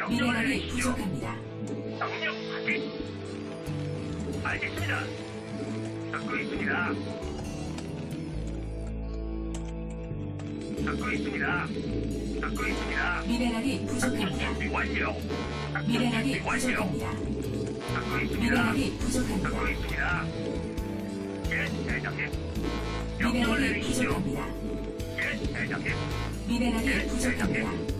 명령을 미네랄이 내리시죠. 부족합니다. 명령 확인. 알겠습니다. 듣고 있습니다. 듣고 있습니다. 듣고 있습니다. 미네랄이 작전 부족합니다. 준비 완료. 작전 미네랄이 준비 완료. 부족합니다. 듣고 있습니다. 미네랄이 듣고 부족합니다. 있습니다. 예, 대장님. 명령을 미네랄이 내리시죠. 부족합니다. 예, 대장님. 미네랄이 부족합니다. 작전 준비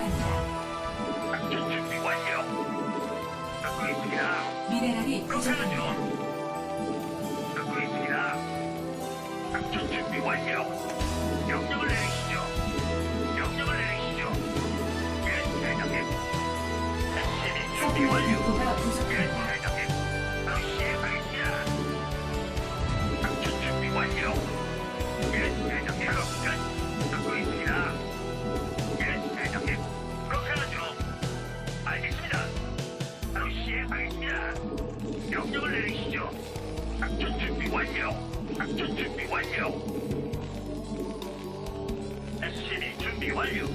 부족합니다. 작전 준비 완료. 듣고 있습니다. 미네랄이 부족합니다. 하죠. 듣고 있습니다. 작전 준비 완료. 명령을 내리시죠. 명령을 내리시죠. 예, 대장님. 준비 완료. 부족합니다. 시행하겠습니다. 명령을 내리시죠. 작전 준비 완료. 작전 준비 완료. SCB 준비 완료.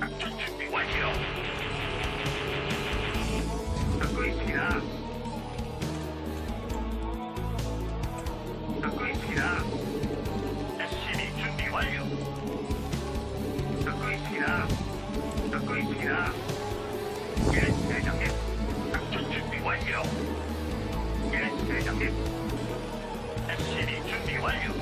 작전 준비 완료. 듣고 있습니다. 준비 완료.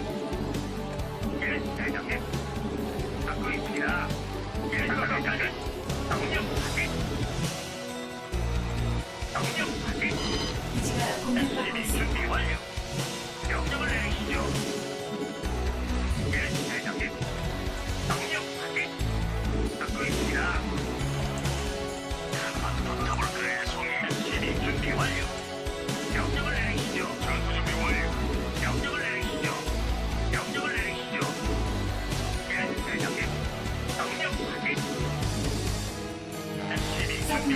예,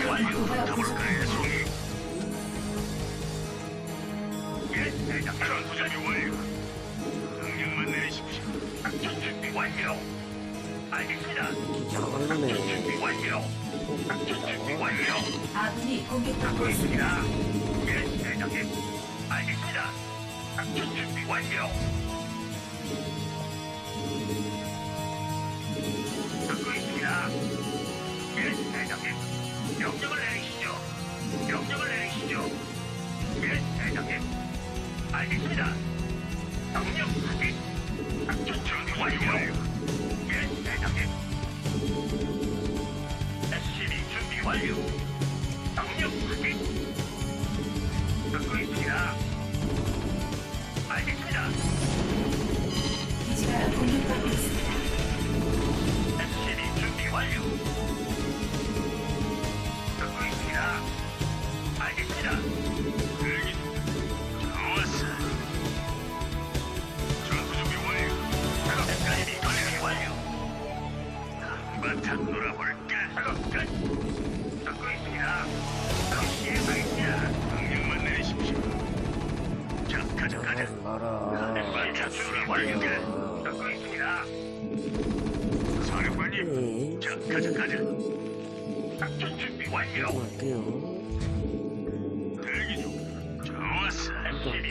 준비 완료. 알겠습니다. 명령을 내리시죠. 명령을 내리시죠. 예, 대장님. 알겠습니다.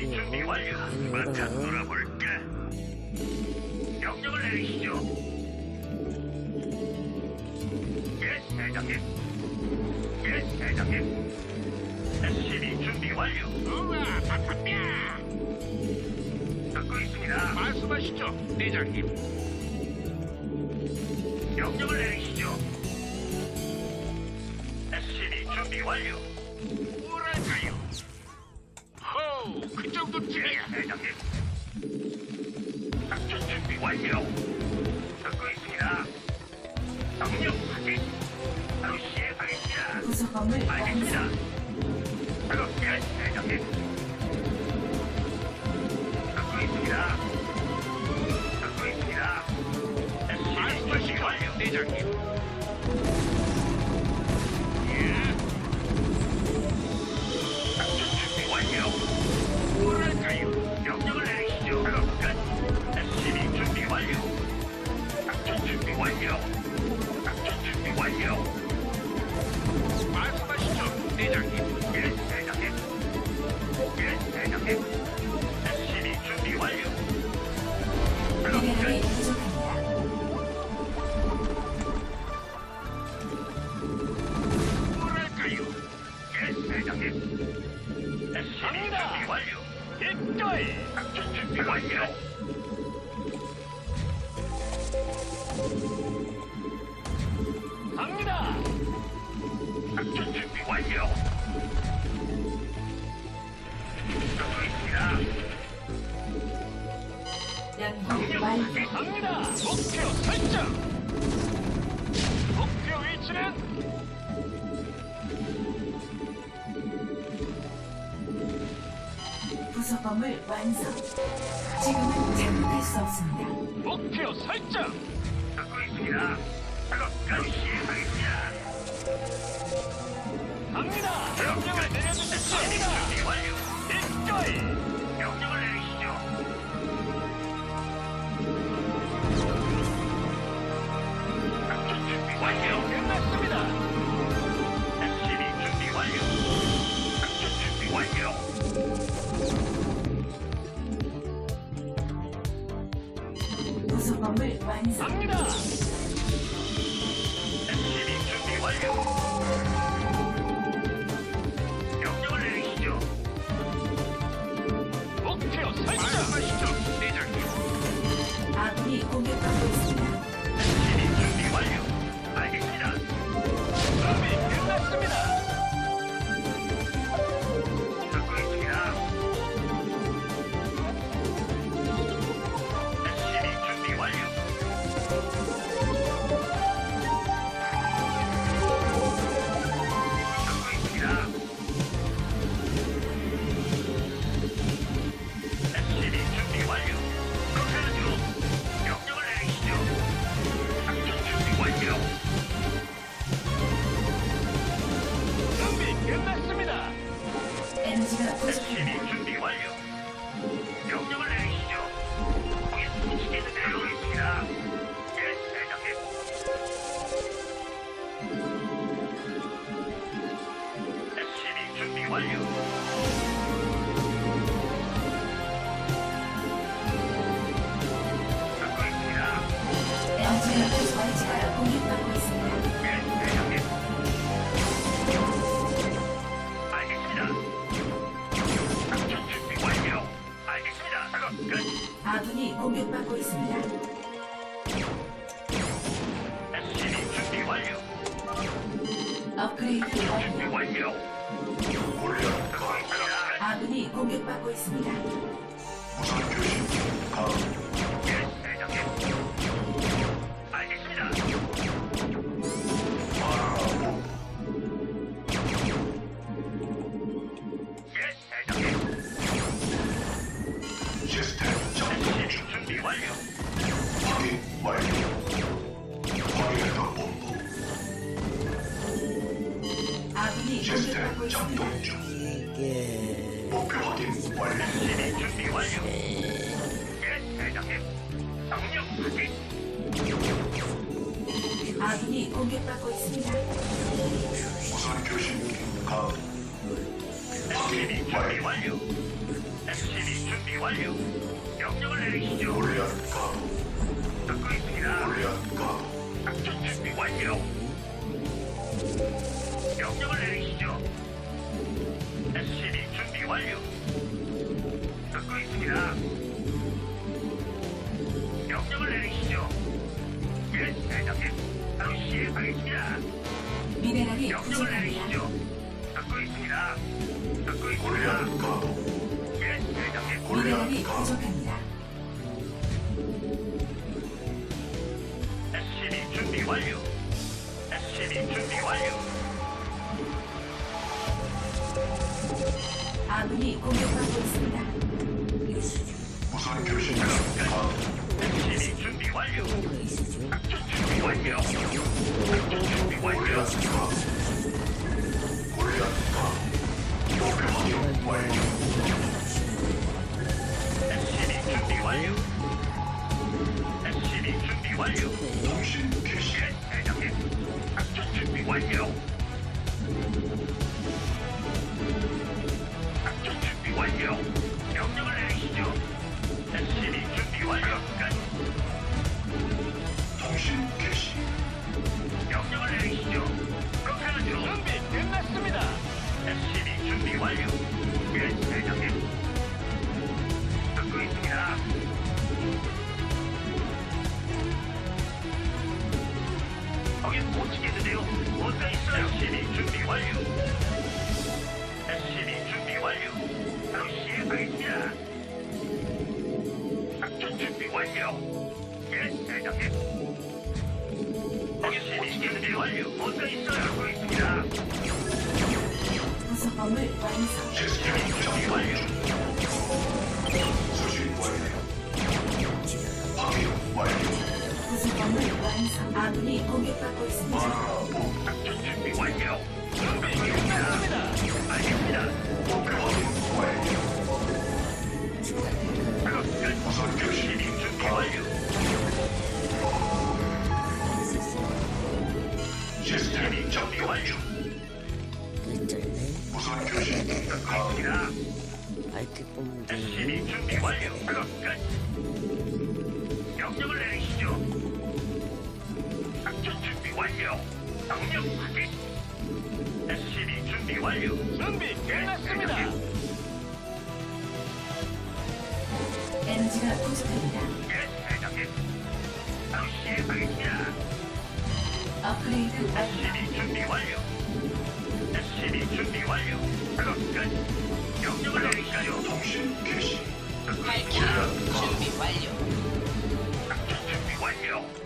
SCB 준비 완료. 한바탕 놀아볼까? 명령을 내리시죠. 예, 대장님. 예, 대장님. SCB 준비 완료. 우와, 바탕뼈. 듣고 있습니다. 말씀하시죠, 대장님. 명령을 내리시죠. SCB 준비 완료. 대장님. 작전 준비 완료. 듣고 있습니다. 명령 확인. 바로 시행하겠습니다. 구성함을 알겠습니다. 바로 예, 대장님. 듣고 있습니다. 듣고 있습니다. SCV 준비 완료. 대장님. 준 갑니다. 목표 설정. 목표 위치는 부속 건물 완성. 지금은 착륙할 수 없습니다. 목표 설정. 듣고 있습니다. 작업 바로 시행하겠습니다. 갑니다. 명령을 내려주십시오. 갑니다. 준비 완료. 입가에 명령 있습니다. SCV 준비 완료. 완료. SCV 준비 완료. 명령을 내리시죠. 골리앗 가. 듣고 있습니다. 골리앗 가. 작전 준비 완료. 명령을 내리시죠. SCV 준비 완료. 듣고 있습니다. 명령을 내리시죠. 예, 대장님. 바로 시행하겠습니다. 미네랄이 명령을 부족합니다. 내리시죠. 듣고 있습니다. 골리앗 가도. 예, 대장님. 고려. 거긴 못 치겠는데요. 뭔가 있어요. SCB 준비 완료. SCB 준비 완료. 바로 시행하겠습니다. 작전 준비 완료. 예, 대장님. 거긴 못 치겠는데요. 완료. 뭔가 있어요. 듣고 있습니다. 부속범을 완성. 준비 완료. 수신 완료 확인 완료 부속범을 완성. 아군이 공격받고 있습니다. 준비 완료. 에너지가 부족합니다. 예, 대장님. 바로 시행하겠습니다. 업그레이드 완료. SCB 준비 완료. SCB 준비 완료. 작업 끝. 명령을 내리시죠. 통신 개시 발키리. 준비 완료. 준비 완료.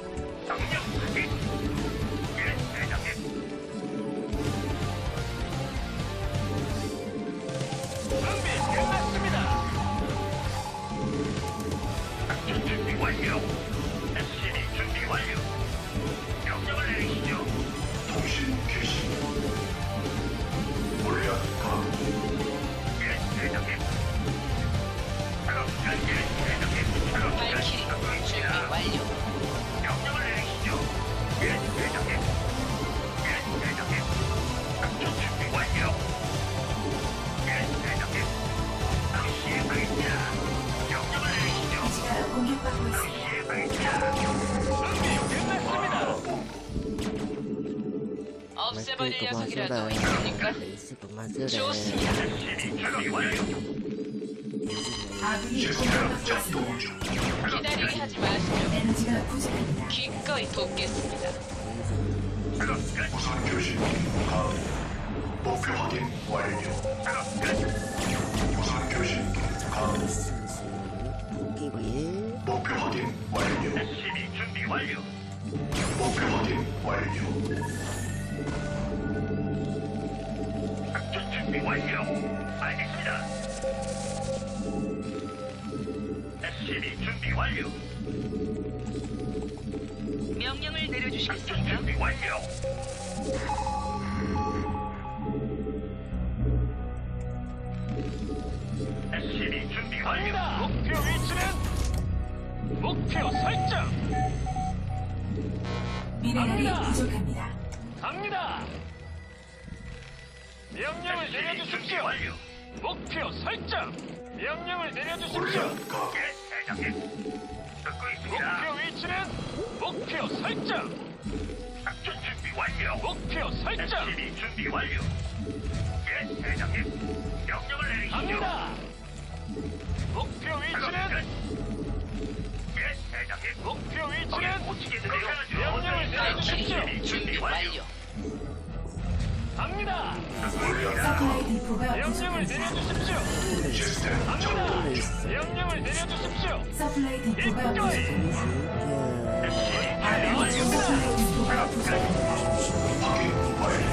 격받고 작동 있습니다. 중 기다리게 하지. 에너지가 부족합니다. 기꺼이 돕겠습니다. 무선 교신 가 목표 확인 완료. 무선 교신 가 도끼기 목표 확인 완료 준비 완료. 목표 확인 완료 작전 명령을 SCB 준비 내려주십시오. 완료. 목표 설정. 명령을 내려주십시오. 예, 대장님. 듣고 있습니다. 목표 위치는 목표 설정. 작전 준비 완료. 목표 설정. SCB 준비 완료. 예, 대장님. 명령을 내리시죠. 갑니다. 목표 위치는 끝. 예, 대장님. 목표 거기 위치는 못 치겠는데요. 명령을 내려주십시오. 준비 완료. 갑니다. 서플라이 디포가 명령을 부족합니다. 내려주십시오. 시스템 갑니다. 작동 명령을 내려주십시오. 서플라이 디포가. 부족합니다. 완료. 서플라이 디포가 부족합니다. 확인 완료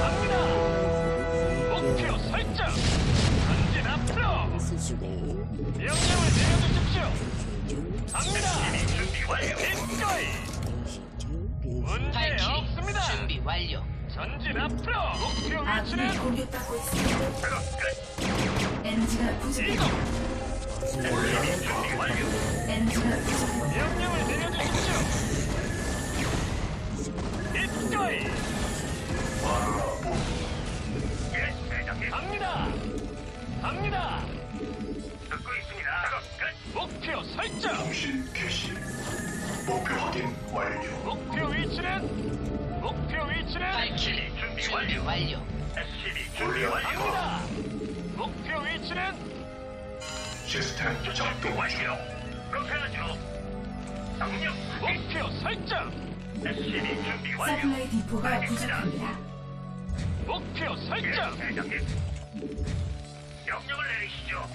갑니다. 목표 설정. 수냉이 명령을 내려주십시오. 중 갑니다. 준비 완료. 기꺼이 빙시주 빙시 문제 발 없습니다. 준비 완료. 전진 앞으로 목표 아군이 위치는 공격받고 있습니다. 에너지가 부족합니다. 준비 목표 설정. SCB 준비 완료. 서플라이 디포가. 부족합니다. 목표 예, 설정. 대장님. 명령을 내리시죠.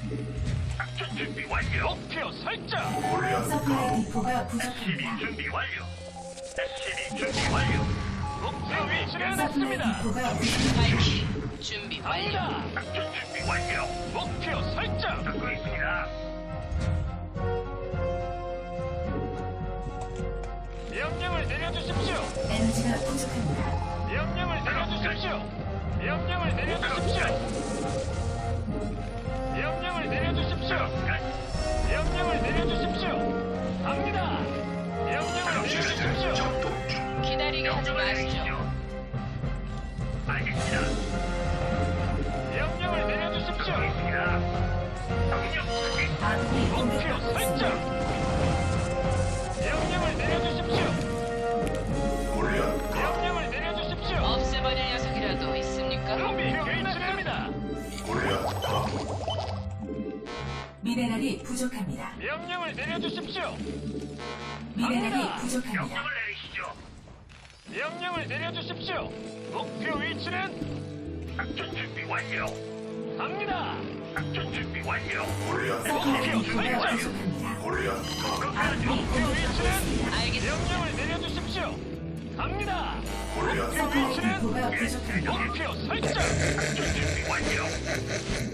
작전 준비 완료. 목표 설정. 서플라이 디포가 SCB 부족합니다. 준비 완료. SCB 준비 완료. 목표 서플라이 없습니다. 디포가 부족합니다. 준비 완료. 작전 준비 완료. 목표 설정. 듣고 있습니다. 명령을 내려주십시오. 명령을 내려주십시오. 끝. 명령을 내려주십시오. 갑니다. 명령을 내려주십시오. 기다리게 하지 마시죠. 준비 끝났습니다. 미네랄이 부족합니다. 명령을 내려주십시오. 미네랄이 갑니다. 부족합니다. 명령을 내리시죠. 명령을 내려주십시오. 목표 위치는 작전 준비 완료. 갑니다. 작전 준비 완료. 서플라이 디포가 부족합니다. 아군이 목표 위치는. 알겠습니다. 명령을 내려주십시오. 갑니다. 골리앗 서플라이 위치는 부족합니다. 목표 설정. 준비 완료.